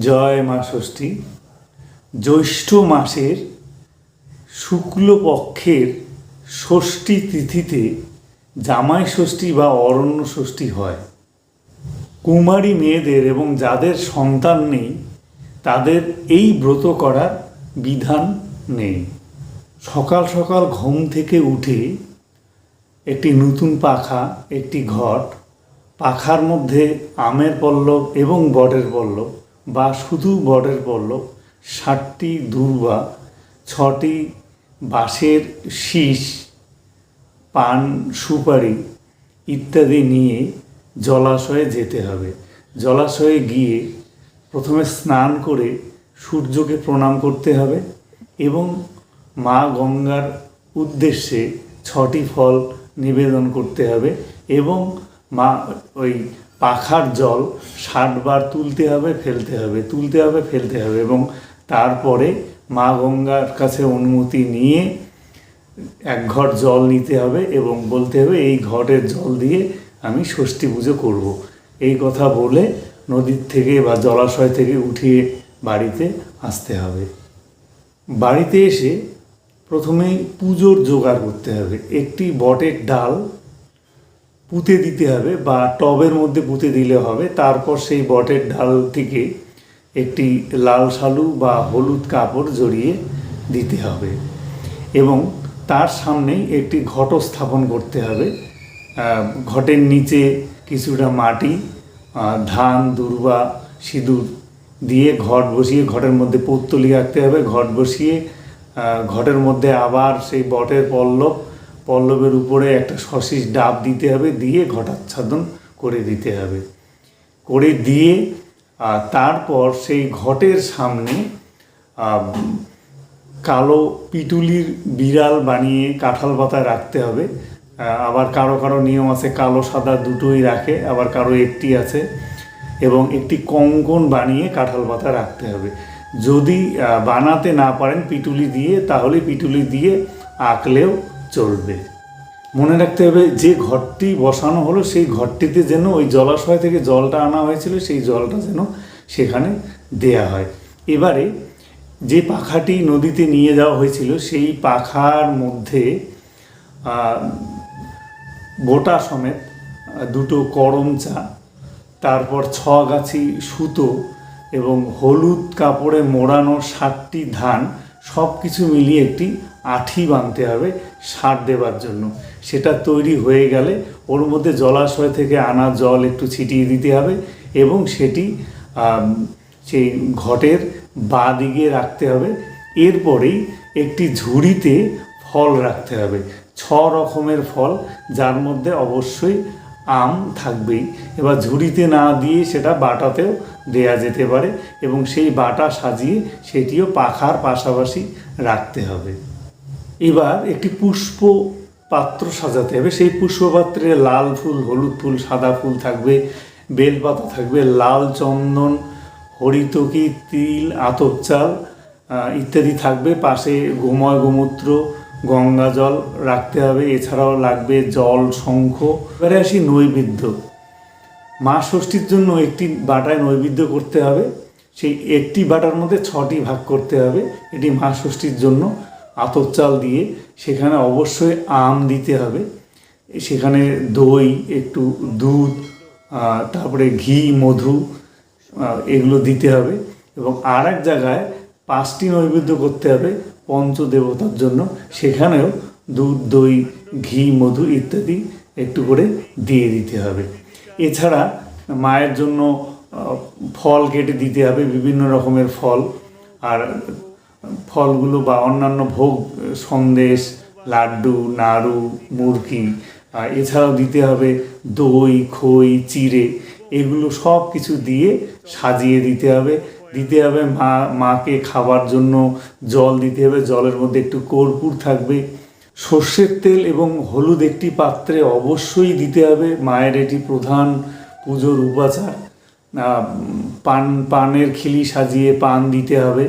জয় মা ষষ্ঠী। জ্যৈষ্ঠ মাসের শুক্লপক্ষের ষষ্ঠী তিথিতে জামাই ষষ্ঠী বা অরণ্য ষষ্ঠী হয়। কুমারী মেয়েদের এবং যাদের সন্তান নেই, তাদের এই ব্রত করার বিধান নেই। সকাল সকাল ঘুম থেকে উঠে একটি নতুন পাখা, একটি ঘট, পাখার মধ্যে আমের পল্লব এবং বটের পল্লব বা শুধু বটের পল্লব ষাটটি দূর্বা, ছটি বাঁশের শীষ, পান, সুপারি ইত্যাদি নিয়ে জলাশয়ে যেতে হবে। জলাশয়ে গিয়ে প্রথমে স্নান করে সূর্যকে প্রণাম করতে হবে এবং মা গঙ্গার উদ্দেশ্যে ছটি ফল নিবেদন করতে হবে এবং মা ওই পাখার জল ষাটবার তুলতে হবে, ফেলতে হবে, তুলতে হবে, ফেলতে হবে এবং তারপরে মা গঙ্গার কাছে অনুমতি নিয়ে এক ঘট জল নিতে হবে এবং বলতে হবে, এই ঘটের জল দিয়ে আমি ষষ্ঠী পুজো করব। এই কথা বলে নদীর থেকে বা জলাশয় থেকে উঠিয়ে বাড়িতে আসতে হবে বাড়িতে এসে প্রথমেই পুজোর জোগাড় করতে হবে একটি বটের ডাল পুঁতে দিতে হবে বা টবের মধ্যে পুঁতে দিলে হবে। তারপর সেই বটের ডাল থেকে একটি লাল শালু বা হলুদ কাপড় জড়িয়ে দিতে হবে এবং তার সামনেই একটি ঘট স্থাপন করতে হবে। ঘটের নিচে কিছুটা মাটি ধান, দুর্বা, সিঁদুর দিয়ে ঘট বসিয়ে ঘটের মধ্যে পোত্তলি রাখতে হবে। ঘট বসিয়ে ঘটের মধ্যে আবার সেই বটের পল্লব পল্লবের উপরে একটা সশিস ডাব দিতে হবে, দিয়ে ঘটাচ্ছাদন করে দিতে হবে। করে দিয়ে তারপর সেই ঘটের সামনে কালো পিটুলির বিড়াল বানিয়ে কাঁঠাল পাতায় রাখতে হবে। আবার কারও কারও নিয়ম আছে, কালো সাদা দুটোই রাখে, আবার কারও একটি আছে, এবং একটি কঙ্কন বানিয়ে কাঁঠাল পাতা রাখতে হবে। যদি বানাতে না পারেন পিটুলি দিয়ে, তাহলে পিটুলি দিয়ে আঁকলেও চলবে। মনে রাখতে হবে, যে ঘরটি বসানো হলো, সেই ঘরটিতে যেন ওই জলাশয় থেকে জলটা আনা হয়েছিল, সেই জলটা যেন সেখানে দেয়া হয়। এবারে যে পাখাটি নদীতে নিয়ে যাওয়া হয়েছিল, সেই পাখার মধ্যে গোটা সমেত দুটো করম চা তারপর ছ গাছি সুতো এবং হলুদ কাপড়ে মোড়ানো সাতটি ধান সব কিছু মিলিয়ে একটি আঠি বাঁধতে হবে সার দেবার জন্য। সেটা তৈরি হয়ে গেলে ওর মধ্যে জলাশয় থেকে আনা জল একটু ছিটিয়ে দিতে হবে এবং সেটি সেই ঘটের বাঁ দিকে রাখতে হবে। এরপরেই একটি ঝুড়িতে ফল রাখতে হবে। ছ রকমের ফল, যার মধ্যে অবশ্যই আম থাকবেই। এবার ঝুড়িতে না দিয়ে সেটা বাটাতেও দেয়া যেতে পারে এবং সেই বাটা সাজিয়ে সেটিও পাখার পাশাপাশি রাখতে হবে। এবার একটি পুষ্প পাত্র সাজাতে হবে। সেই পুষ্পপাত্রে লাল ফুল, হলুদ ফুল, সাদা ফুল থাকবে, বেলপাতা থাকবে, লাল চন্দন, হরিতকি, তিল, আতপ চাল ইত্যাদি থাকবে। পাশে গোময় গোমূত্র, গঙ্গা জল রাখতে হবে। এছাড়াও লাগবে জল শঙ্খ। এবারে আসি নৈবেদ্য। মা ষষ্ঠীর জন্য একটি বাটায় নৈবেদ্য করতে হবে। সেই একটি বাটার মধ্যে ছটি ভাগ করতে হবে। এটি মা ষষ্ঠীর জন্য। আতপ চাল দিয়ে সেখানে অবশ্যই আম দিতে হবে। সেখানে দই, একটু দুধ তারপরে ঘি, মধু এগুলো দিতে হবে এবং আর এক জায়গায় পাঁচটি নৈবেদ্য করতে হবে পঞ্চদেবতার জন্য। সেখানেও দুধ, দই, ঘি, মধু ইত্যাদি একটু করে দিয়ে দিতে হবে। এছাড়া মায়ের জন্য ফল কেটে দিতে হবে, বিভিন্ন রকমের ফল। আর ফলগুলো বা অন্যান্য ভোগ সন্দেশ লাড্ডু নাড়ু আহ, এছাড়াও দিতে হবে দই খই চিড়ে এগুলো সব কিছু দিয়ে সাজিয়ে দিতে হবে। দিতে হবে মা মাকে খাবার জন্য জল দিতে হবে। জলের মধ্যে একটু কর্পূর থাকবে। সর্ষের তেল এবং হলুদ একটি পাত্রে অবশ্যই দিতে হবে। মায়ের এটি প্রধান পুজোর উপাচার। পান পানের খিলি সাজিয়ে পান দিতে হবে।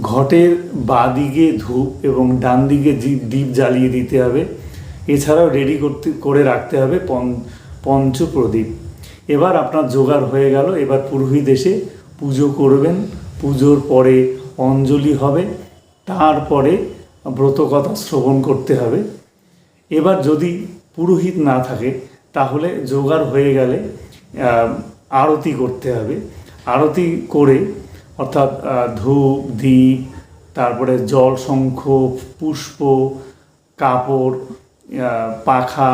ঘটের বাদিকে ধূপ এবং ডান দিকে দ্বীপ জ্বালিয়ে দিতে হবে। এছাড়াও রেডি করতে, করে রাখতে হবে পঞ্চ প্রদীপ এবার আপনার জোগাড় হয়ে গেল। এবার পুরোহিত এসে পুজো করবেন। পুজোর পরে অঞ্জলি হবে। তারপরে ব্রতকথা শ্রবণ করতে হবে। এবার যদি পুরোহিত না থাকে, তাহলে জোগাড় হয়ে গেলে আরতি করতে হবে। আরতি করে অর্থাৎ ধূপ দ্বীপ তারপরে জল শঙ্খ, পুষ্প, কাপড় পাখা,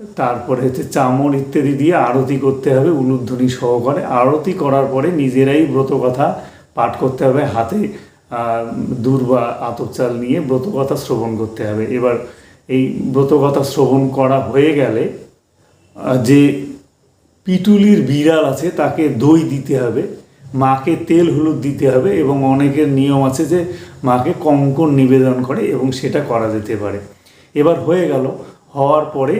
তারপরে হচ্ছে চামড় ইত্যাদি দিয়ে আরতি করতে হবে, উলুধ্বনি সহকারে। আরতি করার পরে নিজেরাই ব্রতকথা পাঠ করতে হবে, হাতে দূর বা আতপ চাল নিয়ে ব্রতকথা শ্রবণ করতে হবে। এবার এই ব্রতকথা শ্রবণ করা হয়ে গেলে যে পিটুলির বিড়াল আছে তাকে দই দিতে হবে। মাকে তেল হলুদ দিতে হবে এবং অনেকের নিয়ম আছে যে মাকে কঙ্কন নিবেদন করে এবং সেটা করা যেতে পারে। এবার হয়ে গেল, হওয়ার পরে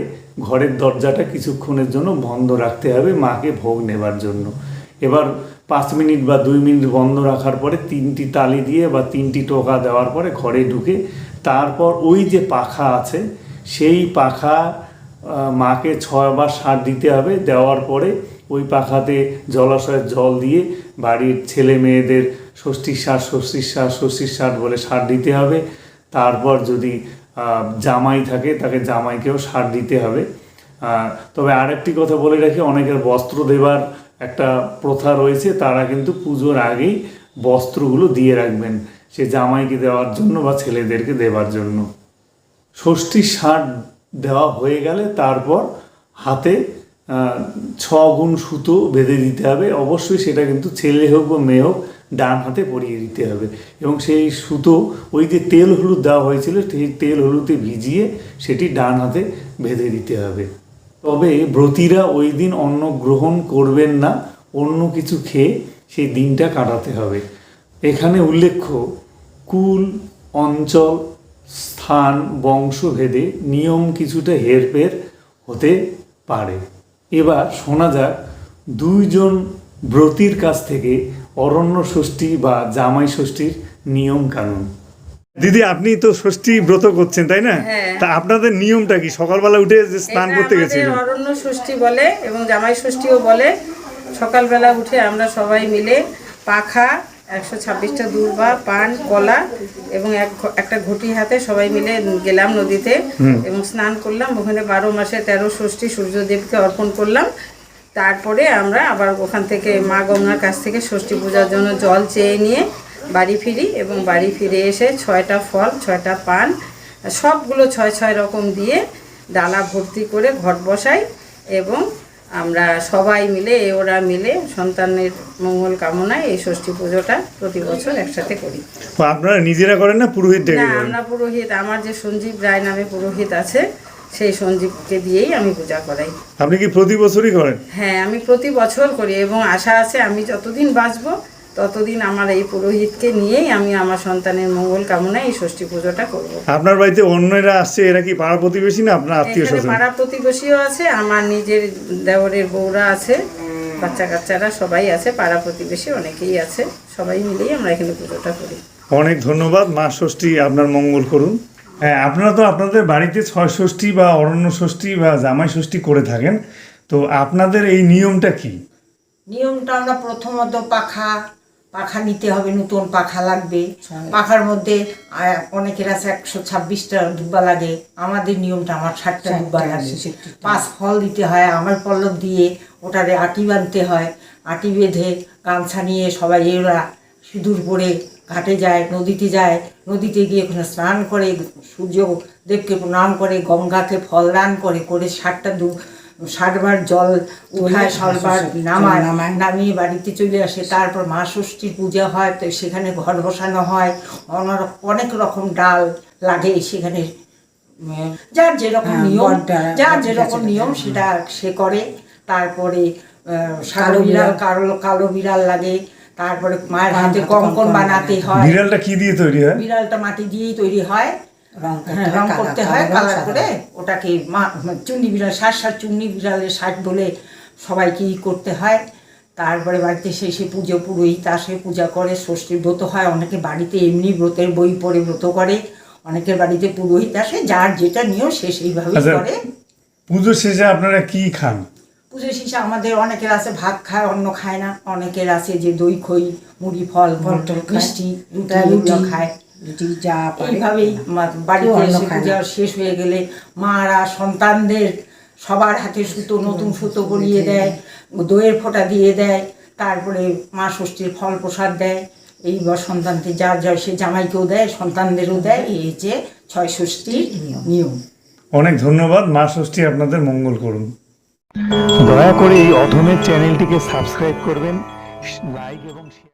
ঘরের দরজাটা কিছুক্ষণের জন্য বন্ধ রাখতে হবে মাকে ভোগ নেবার জন্য। এবার পাঁচ মিনিট বা দুই মিনিট বন্ধ রাখার পরে তিনটি তালি দিয়ে বা তিনটি টোকা দেওয়ার পরে ঘরে ঢুকে তারপর ওই যে পাখা আছে, সেই পাখা মাকে ছয়বার সার দিতে হবে। দেওয়ার পরে ওই পাখাতে জলাশয়ের জল দিয়ে বাড়ির ছেলে মেয়েদের ষষ্ঠীর সার ষষ্ঠীর সার ষষ্ঠীর সার বলে সার দিতে হবে। তারপর যদি জামাই থাকে তাকে জামাইকেও সার দিতে হবে। তবে আরেকটি কথা বলে রাখি, অনেকের বস্ত্র দেবার একটা প্রথা রয়েছে, তারা কিন্তু পুজোর আগেই বস্ত্রগুলো দিয়ে রাখবেন সে জামাইকে দেওয়ার জন্য বা ছেলেদেরকে দেওয়ার জন্য। ষষ্ঠীর সার দেওয়া হয়ে গেলে তারপর হাতে ছ গুণ সুতো বেঁধে দিতে হবে। অবশ্যই সেটা কিন্তু ছেলে হোক বা মেয়ে হোক, ডান হাতে পরিয়ে দিতে হবে। এবং সেই সুতো, ওই যে তেল হলুদ দেওয়া হয়েছিল, সেই তেল হলুদে ভিজিয়ে সেটি ডান হাতে বেঁধে দিতে হবে। তবে ব্রতীরা ওই দিন অন্ন গ্রহণ করবেন না, অন্য কিছু খেয়ে সেই দিনটা কাটাতে হবে। এখানে উল্লেখ্য, কুল, অঞ্চল, স্থান, বংশভেদে নিয়ম কিছুটা হেরফের হতে পারে। এবার শোনা যাক দুইজন ব্রতীর কাছ থেকে অরণ্য ষষ্ঠী বা জামাই ষষ্ঠীর নিয়ম কানুন। দিদি আপনি তো ষষ্ঠী ব্রত করছেন তাই না? হ্যাঁ। তা আপনাদের নিয়মটা কি? সকালবেলা উঠে যে স্নান করতে গেছিলেন। অরণ্য ষষ্ঠী বলে এবং জামাই ষষ্ঠীও বলে। সকালবেলা উঠে আমরা সবাই মিলে পাখা একশো ছাব্বিশটা দূর্বা পান কলা এবং এক একটা ঘটি হাতে সবাই মিলে গেলাম নদীতে এবং স্নান করলাম। ওখানে বারো মাসে তেরো ষষ্ঠী সূর্যদেবকে অর্পণ করলাম। তারপরে আমরা আবার ওখান থেকে মা গঙ্গার কাছ থেকে ষষ্ঠী পূজার জন্য জল চেয়ে নিয়ে বাড়ি ফিরি এবং বাড়ি ফিরে এসে ছয়টা ফল ছয়টা পান সবগুলো ছয় ছয় রকম দিয়ে ডালা ভর্তি করে ঘট বসাই এবং আমরা সবাই মিলে ওরা মিলে সন্তানের মঙ্গল কামনায় এই ষষ্ঠী পুজোটা প্রতি বছর একসাথে করি। আপনারা নিজেরা করেন না পুরোহিত না আমরা পুরোহিত আমার যে সঞ্জীব রায় নামে পুরোহিত আছে সেই সঞ্জীবকে দিয়েই আমি পূজা করাই। আপনি কি প্রতি বছরই করেন? হ্যাঁ আমি প্রতি বছর করি এবং আশা আছে আমি যতদিন বাঁচবো ততদিন আমার এই পুরোহিতকে নিয়েই আমি আমার সন্তানের মঙ্গল কামনায় এই ষষ্ঠী পুজোটা করব। আপনার বাড়িতে অন্যরা আসছে এরা কি পাড়া প্রতিবেশী না আপনার আত্মীয় স্বজন? পাড়া প্রতিবেশীও আছে আমার নিজের দেওরের বউরা আছে বাচ্চা কাচ্চারা সবাই আছে পাড়া প্রতিবেশী অনেকেই আছে সবাই মিলেই আমরা এখানে পুজোটা করি। অনেক ধন্যবাদ মা ষষ্ঠী আপনার মঙ্গল করুন। হ্যাঁ আপনারা তো আপনাদের বাড়িতে ছয় ষষ্ঠী বা অরণ্য ষষ্ঠী বা জামাই ষষ্ঠী করে থাকেন তো আপনাদের এই নিয়মটা কি? নিয়মটা আমরা প্রথমত পাখা পাখা নিতে হবে নতুন পাখা লাগবে। পাখার মধ্যে অনেকের আছে একশো ছাব্বিশটা দুব্বা লাগে। আমাদের নিয়মটা আমার ষাটটা দুব্বা লাগে। পাঁচ ফল দিতে হয় আমার পল্লব দিয়ে ওটারে আটি বাঁধতে হয়। আটি বেঁধে গামছা নিয়ে সবাই এরা সিঁদুর পরে ঘাটে যায় নদীতে যায়। নদীতে গিয়ে ওখানে স্নান করে সূর্য দেবকে প্রণাম করে গঙ্গাকে ফল দান করে করে ষাটটা দু ষাটবার জল উঠায় সলবার নামায় নামিয়ে। বাড়িতে চলে আসে তারপর মা ষষ্ঠীর পূজা হয় তো সেখানে ঘর বসানো হয় অনেক- অনেক রকম ডাল লাগে সেখানে যার যেরকম নিয়ম যার যেরকম নিয়ম সেটা সে করে তারপরে আহ, কালো বিড়াল কালো কালো বিড়াল লাগে তারপরে মায়ের হাতে কঙ্কন বানাতে হয়। বিড়ালটা কি দিয়ে তৈরি হয়? বিড়ালটা মাটি দিয়েই তৈরি হয় হ্যাঁ, রং করতে হয় কালার করে ওটাকে মা- চুন্নি বিড়াল সার সার চুন্নি বিড়ালের শার্ট বলে সবাইকে ই করতে হয় তারপরে বাড়িতে সে সে পুজো পুরোহিত আসে পূজা করে ষষ্ঠী ব্রত হয় অনেকে বাড়িতে এমনি ব্রতের বই পড়ে ব্রত করে অনেকের বাড়িতে পুরোহিত আসে যার যেটা নিয়ম সে সেইভাবেই আচ্ছা। করে পুজো শেষে আপনারা কি খান পুজো শেষে আমাদের অনেকের আছে ভাত খায় অন্য খায় না অনেকের আছে যে দই খই মুড়ি ফল ফল। মিষ্টি রুটি খায় যা এইভাবেই বাড়িতে এসে পূজা শেষ হয়ে গেলে মারা সন্তানদের সবার হাতে সুতো নতুন সুতো পরিয়ে দেয় দইয়ের ফোঁটা দিয়ে দেয় তারপরে মা ষষ্ঠীর ফল প্রসাদ দেয়। এইবার সন্তানকে যার যার সে জামাইকেও দেয় সন্তানদেরও দেয় এই যে ছয় ষষ্ঠীর নিয়ম। অনেক ধন্যবাদ মা ষষ্ঠী আপনাদের মঙ্গল করুন। দয়া করে এই অধমের চ্যানেলটিকে সাবস্ক্রাইব করবেন লাইক এবং শেয়ার